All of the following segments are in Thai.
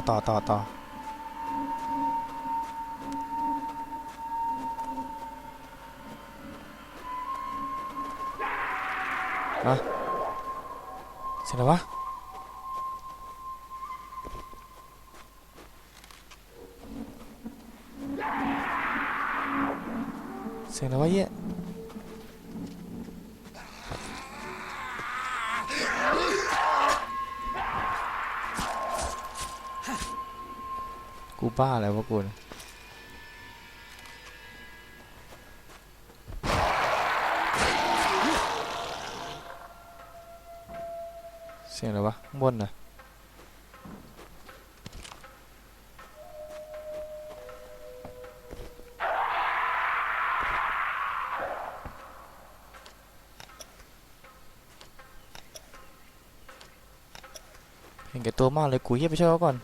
เอาต่อต่อต่ออะเสร็จแล้ววะ กูบ้าแล้ววะกูเนี่ยเสียงอะไรวะบนนะเห็นแก่ตัวมากเลยกูเฮียไปช่วยเขาก่อน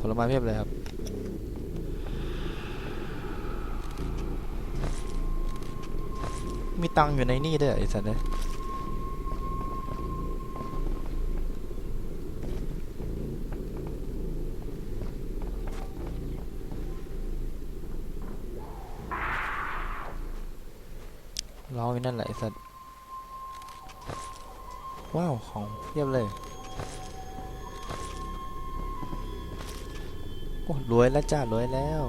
ผลไม้เพียบเลยครับ มีตังอยู่ในนี่ด้วยไอ้สัตว์เนี่ยร้องอยู่นั่นแหละไอ้สัตว์ ว้าว ของเพียบเลย โอ้รวยแล้วจ้ารวยแล้ว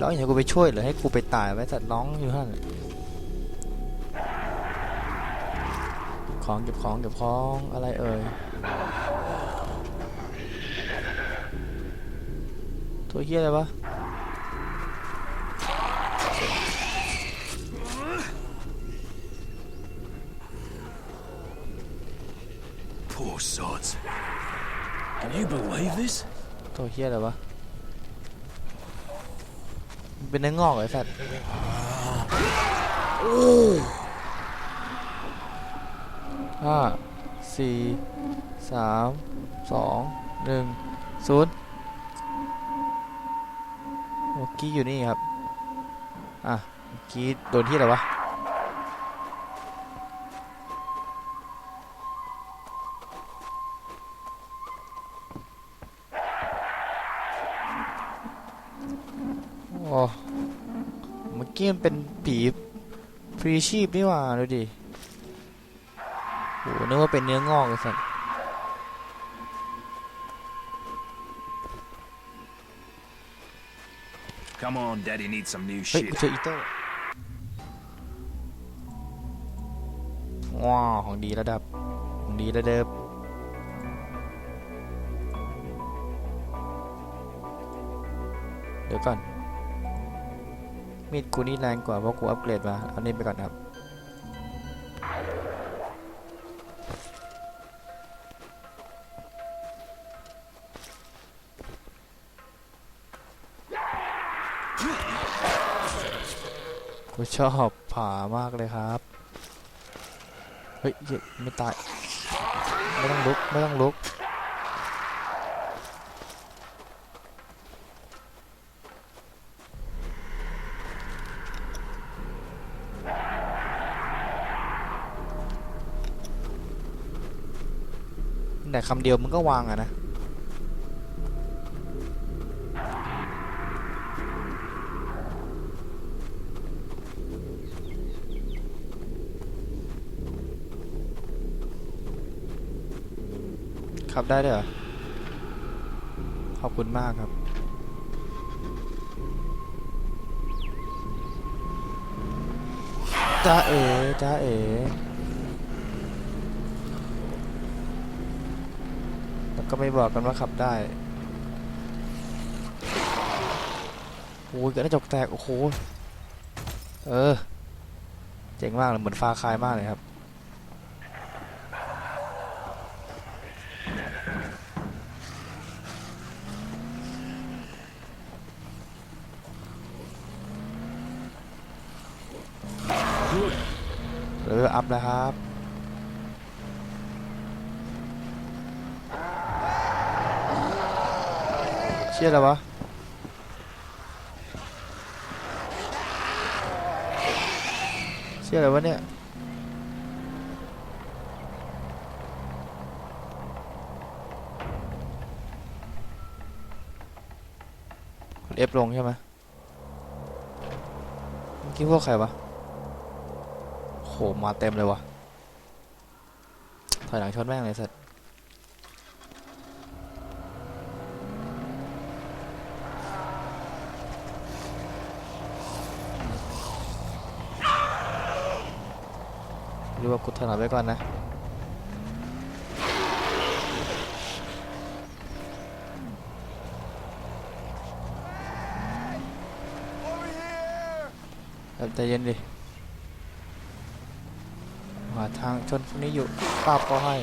ร้องอย่ากูไปช่วยหรือให้กูไปตายไว้สัตว์ร้องอยู่หั่นของเก็บของเก็บของอะไรเอ่ยตัวเฮียอะไรวะ เฮียอะไรวะเป็นเนื้องอกเหรอไอ้สัตว์ห้าสี่สามสองหนึ่งศูนย์เมื่อกี้อยู่นี่ครับ อะกี้โดนที่อะไรวะ โอ้เมื่อกี้มันเป็นผีพรีชีพนี่หว่าดูดิโหนึกว่าเป็นเนื้องอกไอ้สัส Come on, Daddy needs some new เฮ้ย shit. กูเจออีโต้ว้าวของดีระดับ ของดีระดับเดี๋ยวก่อน มีดกูนี่แรงกว่าเพราะกูอัปเกรดมา เอานี่ไปก่อนครับ กูชอบผ่ามากเลยครับ เฮ้ย ไม่ตาย ไม่ต้องลุก ไม่ต้องลุก แต่คำเดียวมึงก็วางอะนะ ขับได้ด้วยเหรอ ขอบคุณมากครับจ้าเอ๋จ้าเอ๋ ก็ไม่บอกกันว่าขับได้โอ้ยกระจกแตก โอ้โห เออ เจ๋งมากเลย เหมือนฟาคายมากเลยครับ เลเวลอัพแล้วครับ ชี่ยอะไรวะเชี่ยอะไรวะเนี่ยกด F ลงใช่ไหมเมื่อกี้พวกใครวะโหมาเต็มเลยวะถอยหลังชนแม่งเลยสัตว หรือว่ากูถนัดไว้ก่อนนะใจเย็นดิหาทางชนพวกนี้อยู่ป้าบก็ให้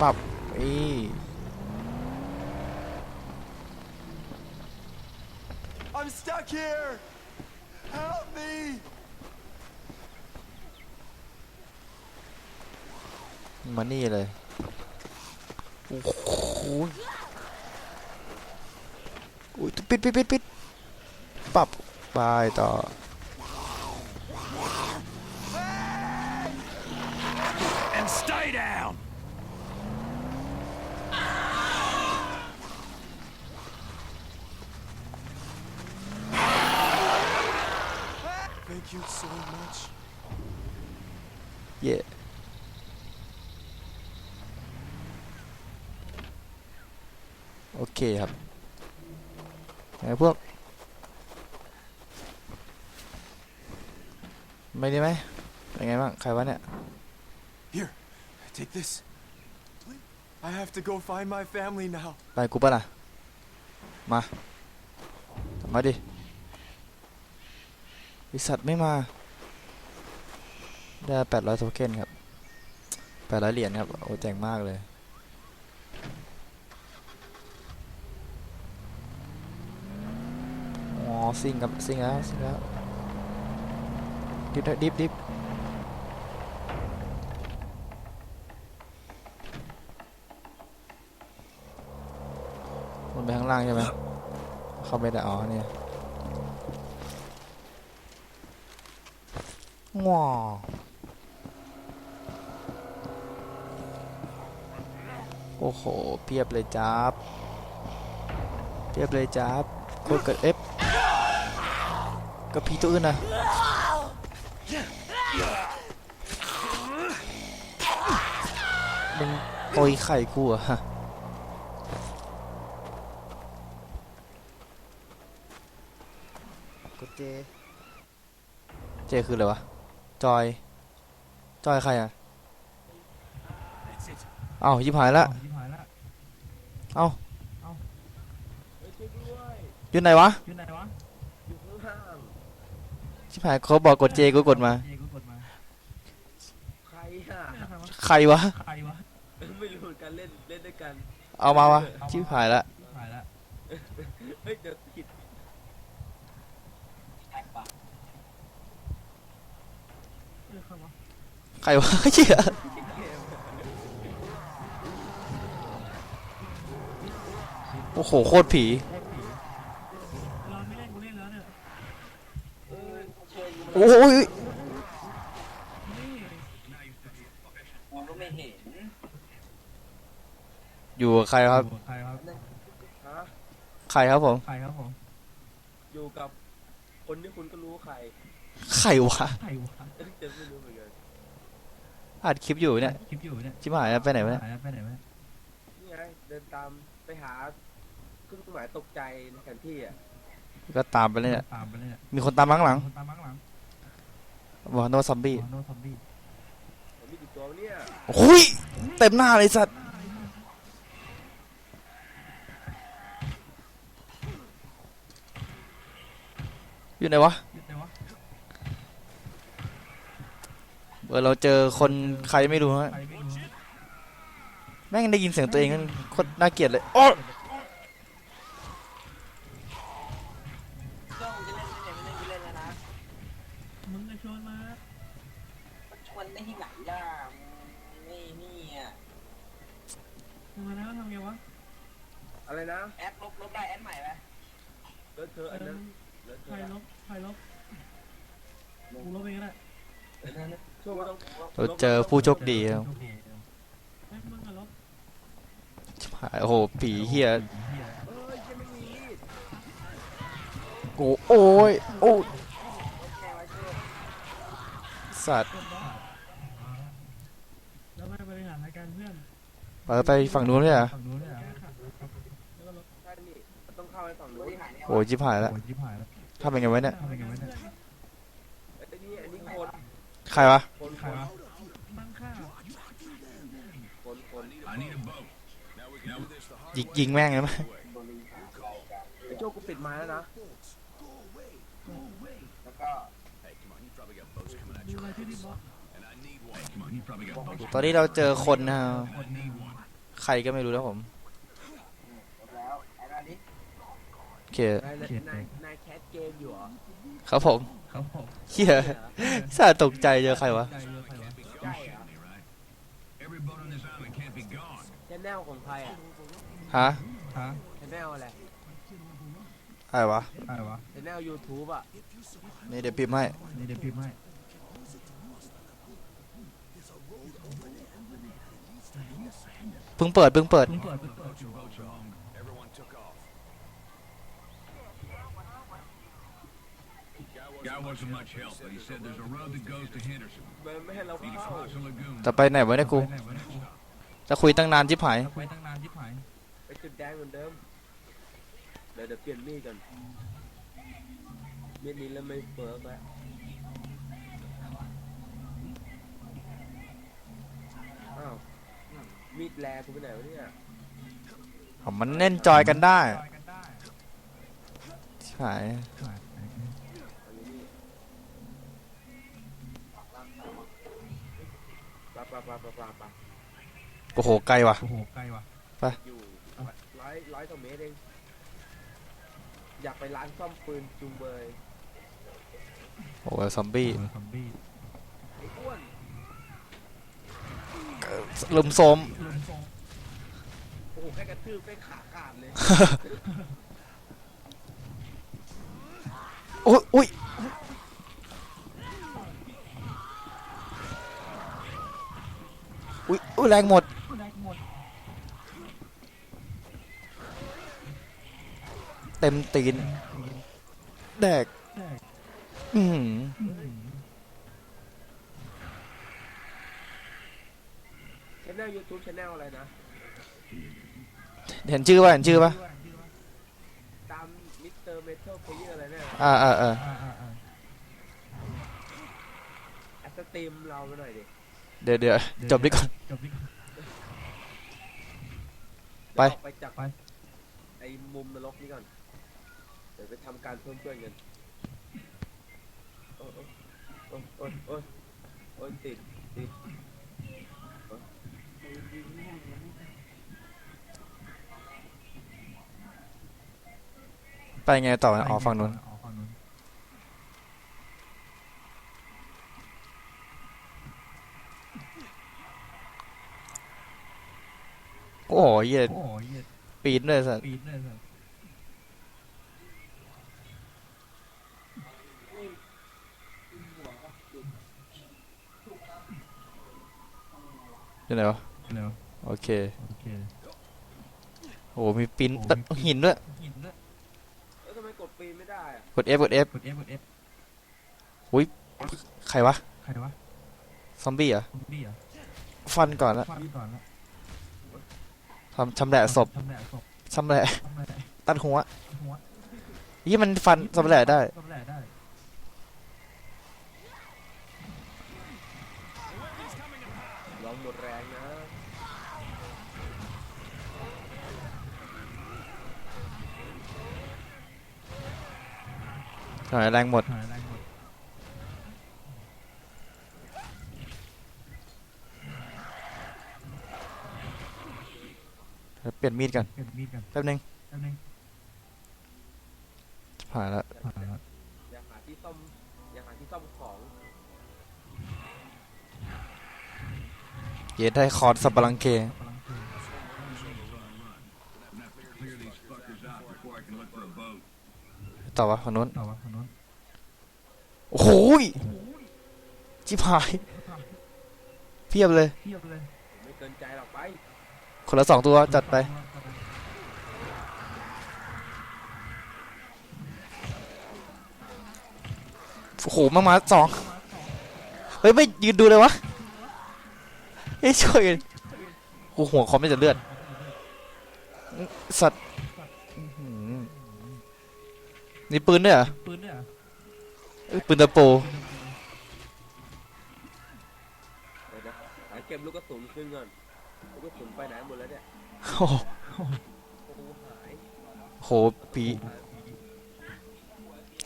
ปับอี here! Help me! มานี่เลย โอ้โหอุ้ยปิดปิดปิดปิดปับไปต่อ you so much. เย่โอเคครับไงพวก ไม่ได้ไหมเป็นไงบ้าง ใครวะเนี่ย Here, take this. Please. I have to go find my family now. ไปกูปะล่ะ มา มาดิ บริษัทไม่มา ได้แปดร้อยโทเค็นครับแปดร้อยเหรียญครับ โอ้เจ๋งมากเลยอ๋อซิงกับซิงแล้วซิงแล้วดิบดิบดิบมันไปข้างล่างใช่ไหมเข้าไม่ได้อ๋อเนี่ย ว้าโอ้โห เพียบเลยจ้าบเพียบเลยจ้าบกดกด F กับพีตัวอื่นนะมึงโอยไข่กูเหรอะฮะกดเจ เจคืออะไรวะ จอย จอยใครอะ That's it. เอ้ายิบหายละ เอ้าอยู่ไหนวะอยู่ไหนวะชิบหายเขาบอกกดเจกูกดมาเจกูกดมาใครอะใครวะใครวะ ไม่รู้เหมือนกันเล่นเล่นด้วยกันเอามาวะชิบหายละหายละเฮ้ยเดี๋ยวผิด เออใครวะ ใครวะเชี่ยโอ้โหโคตรผีเราไม่เล่นกูเล่นแล้วเนี่ยโอ้ยนี่มองก็ไม่เห็นอยู่กับใครครับ ใครครับฮะใครครับผม ใครครับผมอยู่กับคนที่คุณก็รู้ใคร ใครวะ ใครวะจะไม่รู้เหมื อนกันอัดคลิปอยู่เนี่ยคลิปอยู่เนี่ยชิบหายแล้วไปไหนวะเนี่ยหายแล้วไปไหนวะนี่ไงเดินตามไปหาเครื่องหมายตกใจในแผนที่อะก็ตามไปเลยเนี่ยตามไปเลยเนี่ยมีคนตามมาข้างหลังคนตามมาข้างหลังบอกโนซัมบี้อ๋อโนซอมบี้ผมมีกี่ตัววะเนี่ยโอ้ยเต็มหน้าเลยสัตว์อยู่ไหนวะอยู่ไหนวะ เอเราเจอคนใครไม่รู้ฮะแม่งได้ยินเสียงตัวเองกันโคตรน่าเกลียดเลยโอ้ โชคดีครับไอ้ยมึงอะลบชิบหายโอ้โห ผีเฮียเอ้ยยังไม่มีมีดโอ้โอ้ย โอ้ยสัตว์แล้วไม่บริหารรายการเพื่อนไปไปฝั่งนู้นเลยเหรอะแก้ขัดแล้วก็ลบใช่นี่มันต้องเข้าไปฝั่งนู้นโอ้ยชิบหายแล้วทำยังไงไว้เนี่ยไอ้นี่อันนี้คนใครวะ คนคน ตั้งค่า คนคน I need a boat. Now we can do this the hard ยิงยิงแม่งเลยไหมไอ้โจ้กูปิดไม้แล้วนะ แล้วก็ Hey, come on, you probably got boats coming at ดู you. อะไรที่ดิบล็อก And I need one. Come on, you probably got boats. ตอนนี้เราเจอคนนะ I need one. ใครก็ไม่รู้แล้วผมลบแล้วแอดอันนี้โอเคนายนายนายแคสเกมอยู่เหรอครับผมเฮียสาตกใจเจอใครวะ ใช่เหรอ Me, right? Every boat on this island can't be gone. แชนแนลของใครอะ ฮะแชนแนลอะไรอะไรวะแชนแนลยูทูบอะนี่เดี๋ยวพิมพ์ให้เพิ่งเปิดเพิ่งเปิด Everyone took off. Guy wasn't much help, but he said there's a road that goes to Henderson. มันไม่ให้เรา Need to เข้า cross a lagoon. จะไปไหนวะเนี่ยกู จะคุยตั้งนานชิบหาย ไป จุดแดงเหมือนเดิม เดี๋ยวเดี๋ยวเปลี่ยนมีดกันมีดนี้แล้วไม่เฟิร์กแล้วอ้าวมีดแลกูไปไหนวะเนี่ยอ๋อมันเล่นจอยกันได้ชิบหายอันนี้นี่ปะปะปะปะปะปะโอ้โหไกลว่ะอยู่ ร้อยร้อยกว่าเมตรเอง อยากไปร้านซ่อมปืนจุงเบยโอ้โหซอมบี้ไอ้อ้วนลุมโซมโอ้โหแค่กระทืบไปขาขาดเลย โอ้ยอุ้ยอุ้ยอุ้ยแรงหมดแดกหมด เต็มตีน แดกแดกอือหือชแนลยูทูบชแนลอะไรนะ เห็นชื่อป่ะเห็นชื่อป่ะตามมิสเตอร์เมทัลเพลเยอร์อะไรเนี่ยอ่าอ่าอ่าแอดสตรีมเราไปหน่อยดิเดี๋ยวเดี๋ยวจบดีก่อน ไปเดี๋ยวออกไปจากไอ้มุมนรกนี้ก่อนเดี๋ยวไปทำการเพิ่มเพื่อนกันโอ้ยโอ้ยโอ้ยโอ้ยโอ้ยติดติดไปไงต่อนะอ๋อฝั่งนู้นโอ้โหเหี้ยปีนเลยสัสอ ยู่ไหนวะโอเคโอ้โหมีปีนตะหินด้วยแล้วทำไมกดปีนไม่ได้อะกด F กด F ใครวะซอมบี้เหรอฟันก่อนละทำชำแหละศพชำแหละตัดหัวยี่มันฟันชำแหละได้ลองหมดแรงนะ หายแรงหมด เปลี่ยนมีดกันแป๊บนึงผ่านแล้วอย่าหาที่ซ่อมอย่าหาที่ซ่อมของเยได้คอร์ดสับปะรังเก ต่อวะฝั่งนู้น ต่อวะฝั่งนู้นโอ้โหยจิบหาย เพียบเลย เทียบเลยไม่เกินใจหรอกไปคนละสองตัวจัดไป โอ้โห มามาสอง เฮ้ย ไม่ยืนดูเลยวะเฮ้ยช่วยกันโอ้โหหัวคอมไม่จะเลือด สัตว์ นี่ปืนด้วยเหรอปืนเนี่ยเหรอเอ้ยปืนตะโปเดี๋ยวนะหาเก็บลูกกระสุนขึ้นก่อนลูกกระสุนไปไหนหมดแล้วเนี่ยโอ้โหโอ้โหหายโหปี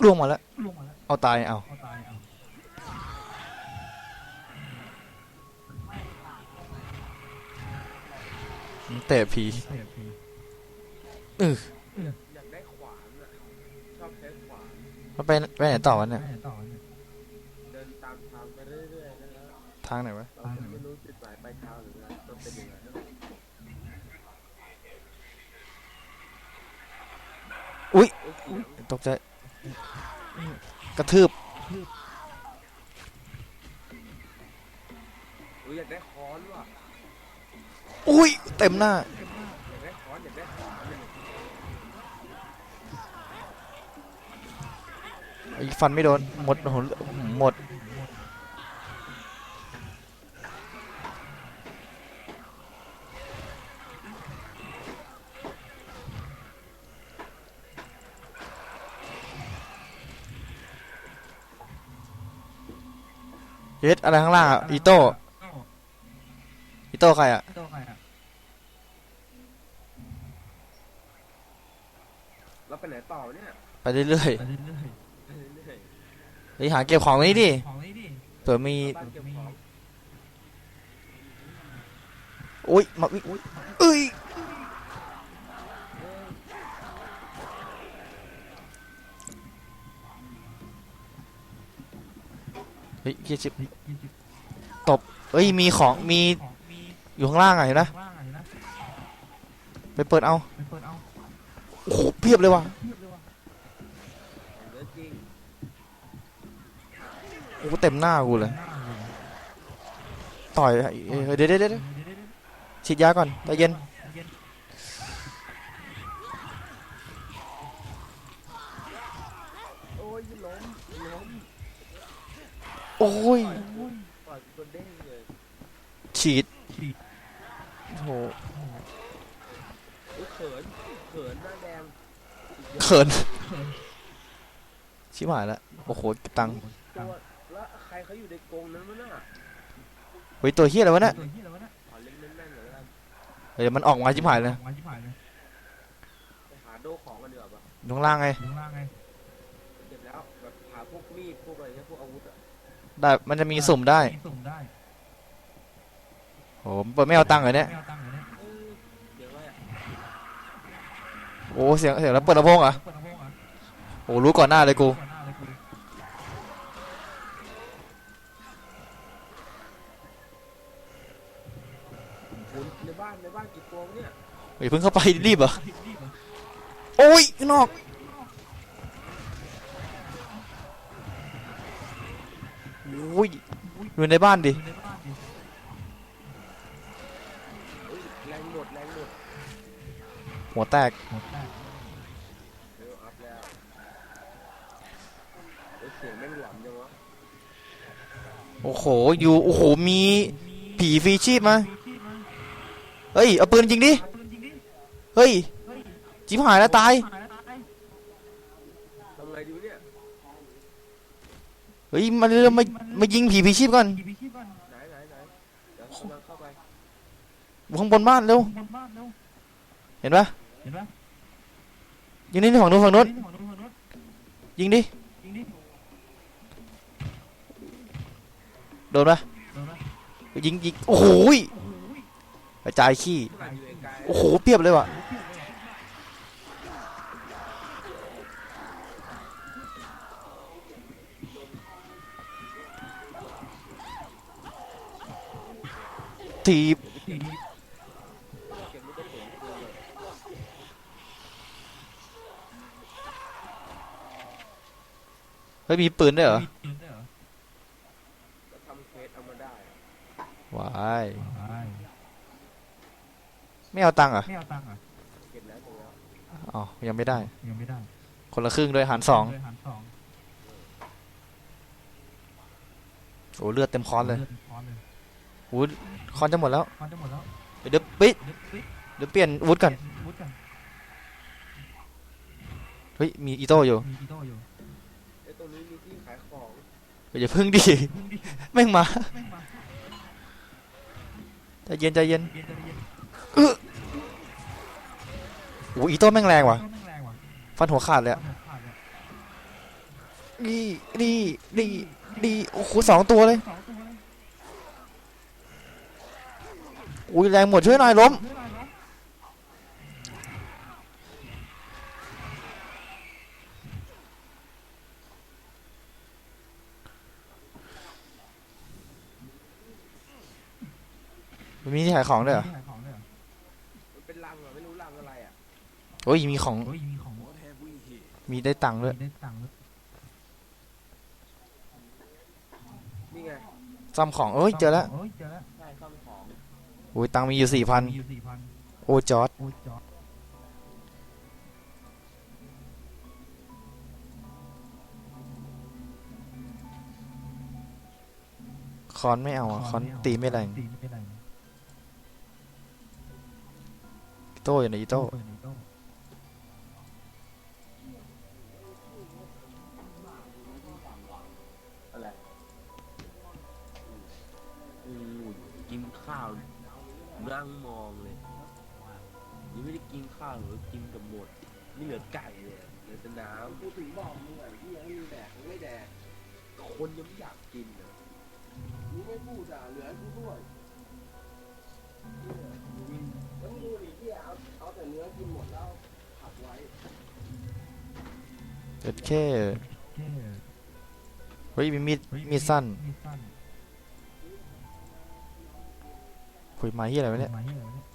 ล่วงมาแล้วลงมาแล้วเอาตายเอาเอาตายเอาเตะผีเสียพี เออ อยากได้ขวานอะชอบใช้ขวาน แล้วไปไปไหนต่อวะเนี่ยไปไหนต่อเนี่ย เดินตามทางไปเรื่อยๆนะครับทางไหนวะ เราก็ไม่รู้จุดหมายปลายทางหรืออะไรต้องเป็นยังไงนะอุ๊ยโอ้ยเสียงตกใจ กระทืบ อุ้ยอยากได้ค้อนว่ะ อุ้ย เต็มหน้า ฟันไม่โดน หมดหหมด เย็ดอะไรข้างล่างอะ อีโต้ อีโต้ใครอะโต้ใครอะเราไปไหนต่อเนี่ย ไปเรื่อยไปเรื่อยไปเรื่อยๆ เฮ้ยหาเก็บของนี้ดิๆของนี้ดิเผื่อมีบ้านเก็บของอุ้ยมาอุ๊ยอุ๊ยเอ้ยเฮ้ยเฮียชิบยี่สิบเฮ้ยมีของมีของมีอยู่ข้างล่างอะเห็นนะข้างล่างอะเห็นนะไปเปิดเอา ไปเปิดเอาโอ้โหเพียบเลยว่ะ เทียบเลยว่ะ เหลือจริง โอ้โหเต็มหน้ากูเลย ต่อยเดี๋ยวเดี๋ยวเด็ดเด็ดฉีดยาก่อนใจเย็นโอ้ยฉีดโอ้โหเขิน เขินหน้าแดงเขิน ชิบหายแล้ว โอ้โหตังค์ รเขาอยู่ในกรงนั้นมั้งน่ะเฮ้ยตัวเฮียอะไรวะเนี่ยตัวที่อะไรวะเนี่ยขอเล่นแม่นๆหน่อยแล้วกันเฮ้ยมันออกมาชิบหายเลยมาชิบหายเลยไปหาโดของกันดีกว่าปะอยู่ข้างล่างไงอยู่ข้างล่างไง เก็บแล้วแบบหาพวกมีดพวกอะไรเงี้ยพวกอาวุธอะได้ มันจะมีสุ่มได้มีสุ่มได้โอ้โหเปิดไม่เอาตังค์เหรอเนี่ยไม่เอาตังค์เหรอเนี่ย เออเดี๋ยวว่าอะโอ้ เสียง เสียงแล้วเปิดลำโพงเหรอเปิดลำโพงเหรอโอ้รู้ก่อนหน้าเลยกู เนี่ยเพิ่งเข้าไปรีบเหรอโอ้ยข้างนอกโอ้ยอยู่ในบ้านดิแรงหมดแรงหมดหัวแตกเร็วอัพแล้วเฮ้ยเสียงแม่งหลอนจังวะโอ้โหอยู่โอ้โหมีผีฟรีชีพมามีที่มาเฮ้ยเอาปืนจริงดิ เอาปืนจริงดิเฮ้ยเฮ้ยจิบหายแล้วตายหายแล้วตายทำไงดีวะเนี่ยเฮ้ยมาเร็วมามายิงผีฟรีชีพก่อนกี่ปีชีพก่อนไหนไหนไหนเดี๋ยวกำลังเข้าไปอยู่ข้างบนบ้านเร็วบนบ้านเร็วเห็นปะเห็นปะยิงนี่ฝั่งนู้นฝั่งนู้นนี่ของนู้นของนู้นยิงดิยิงดิโดนปะโดนปะยิงยิงโอ้โหยโอ้โหกระจายขี้ขนาดอยู่ไกลๆโอ้โหเปรียบเลยว่ะ ถีบเก็บลูกกระสุนปืนเลยเฮ้ยมีปืนด้วยเหรอปืนได้เหรอก็ทำเควสเอามาได้ว้ายใช่ไม่เอาตังค์เหรอไม่เอาตังค์เหรอะเก็บแล้วตรงแล้วอ๋อยังไม่ได้ ยังไม่ได้ คนละครึ่งด้วยหารสองเลยหารสองโอ้เลือดเต็มคอนเลย ลืดคอนเลยโอ้คอนจะหมดแล้ว คอนจะหมดแล้วเดี๋ยวปิดเดี๋ยวปิ๊กเดี๋ยวเปลี่ยนวุฒิก่อนวุฒิกันเฮ้ยมีอีโต้อยู่มีอีโต้อยู่ไอ้ตรงนี้มีที่ขายของอย่าพึ่งดิพึ่งดิแม่งมาแม่งมาใจเย็นใจเย็นเย็นใจเย็นโอ้อีโต้แม่งแรงว่ะโต้แม่งแรงว่ะฟันหัวขาดเลยอะเอาหัวขาดเลยนี่นี่นี่นี่โอ้โหสองตัวเลย ส องตัวเลยอุ้ยแรงหมดช่วยหน่อยล้มเฮ้ยอะไรวะมีที่ขายของด้วยเหรอที่ขายของด้วยเหรอมันเป็นรังอะไม่รู้รังอะไรอะโอ้ยมีของโอ้ยมีของ What have we here? มีได้ตังค์ด้วยมีได้ตังค์ด้วย นี่ไง ซ่อมของเอ้ยเจอแล้วโอ้ยเจอแล้ว ใช่ซ่อมของ โอ้ยตังค์มีอยู่สี่พันมีอยู่สี่พันโอ้จอร์ดโอ้ยจอดคอนไม่เอาอะคอนตีไม่แรงตีไม่แรงอีโต้อยู่ในอีโต้ เจ็ดแค่แค่เฮ้ยมีมีดเฮ้ยมีดสั้นมีดสั้นคุยมาที่อะไรวะเนี่ยมาที่ไหนวะเนี่ย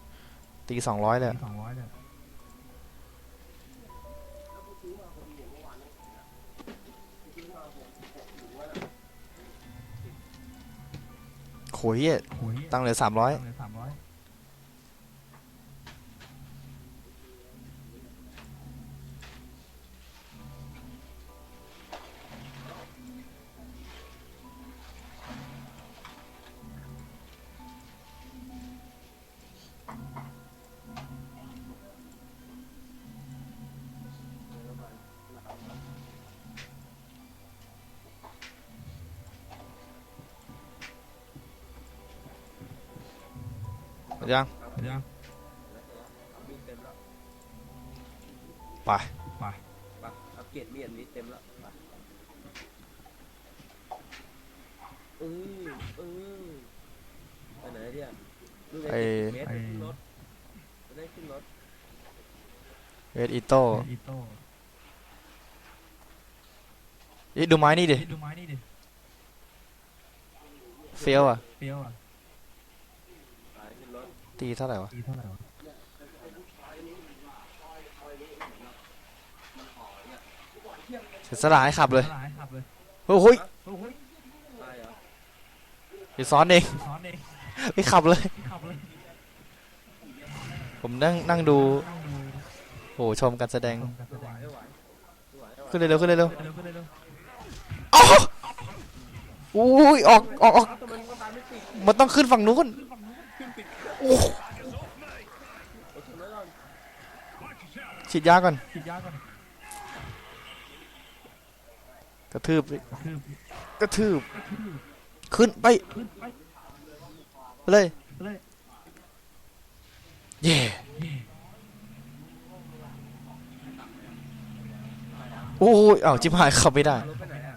ตีสองร้อยเลยอะสองร้อยเลยโหยเหี้ยโอ้ยตังค์เหลือสามร้อย ไป ไปอัปเกรดมีดอันนี้เต็มแล้วไปเออเออไปไหนเนี่ยดูไงไอ้เมตรขึ้นรถจะได้ขึ้นรถเวทอีโต้อีโต้เอ๊ะดูไม้นี่ดินี่ดูไม้นี่ดิเฟี้ยวอะ เปรี้ยวอะ ไปขึ้นรถตีเท่าไหร่วะ ตีเท่าไหร่วะ สียสละให้ขับเลยหลายขับเลยโอ้โหยโอ้โหไปเหรอไปซ้อนเองซ้อนเองไปขับเลยขับเลย ผมนั่งนั่งดูนั่งดูโอ้โหชมการแสดงชมการแสไหวดงไม่ไหวไม่ไหวไม่ไหวขึ้นเร็วๆขึ้นเร็วเร็วๆเร็วๆอ๋ออุ้ยออกออกออกเอ้าทำไมมันตามไม่ติดมันต้องขึ้นฝั่งนู้นโอ้โหโอ้ชนไว้ก่อนฉีดยาก่อนๆฉีดยาก่อน กระทืบคือกระทืบ ขึ้นไปขึ้นไปไปเลยเลยเย่โอ้ยเอ้าจิบหายขับไม่ได้รถไปไหนอะ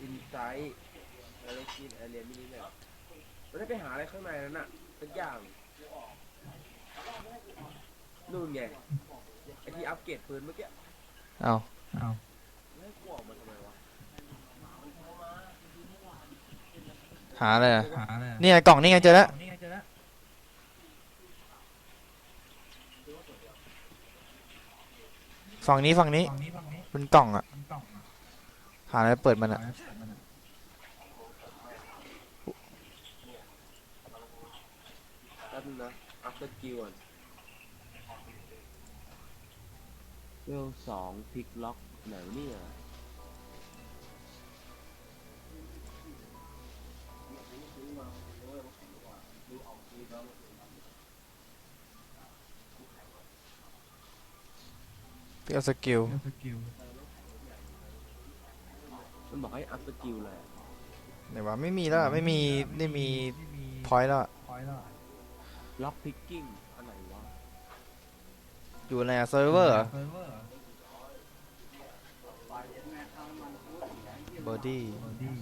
อินไซต์อะไรกินอะไรเรียนมินิเนี่ยมันได้ไปหาอะไรข้างในนั้นน่ะสักอย่างนู่นไงไอที่อัปเกรดปืนเมื่อกี้ เอ้าเอาไม่ให้กูออกมาทำไมวะหาอะไรอะหาอะไรเนี่ยกล่องนี่ไงเจอแล้วนี่ไงเจอแล้วฝั่งนี้ฝั่งนี้ฝั่งนี้ฝั่งนี้เป็นกล่องอะมันกล่องอะหาอะไรเปิดมันอะหาอะไรมันอะแป๊บนึงนะอัพสกิลก่อน เวลสองพลิกล็อกไหนวะเนี่ยเปียสกิลเรื่องสกิลมันบอกให้อัพสกิลเลยไหนวะไม่มีแล้วอะไม่มีไม่มีไม่มีพอยต์แล้วอะพอยต์แล้วอะล็อกพิกกิ้งอันไหนวะอยู่ในเซิร์ฟเวอร์เซิร์ฟเวอร์ บอดี้บอดี้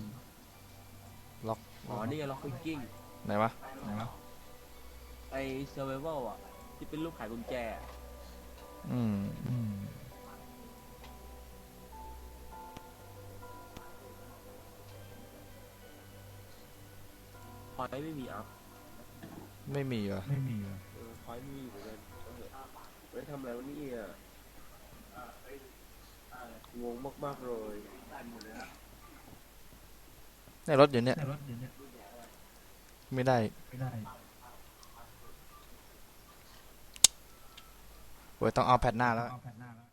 ล็อกอ๋อนี่ไงล็อกพิกกิ้งไหนวะไหนวะไอเซอร์ไวเวลอะ ที่เป็นรูปขายกุญแจอะอืมอืมพอยไม่มีอัพไม่มีเหรอไม่มีเหรอเออพอยไม่มีเหมือนกันเออไม่ได้ทำอะไรวะเนี่ยงงมากๆเลย ในรถอยู่เนี่ย ในรถเดี๋ยวเนี้ไม่ได้ไม่ได้เว้ยต้องเอาแพทหน้าแล้ว เอาแผ่นหน้าแล้ว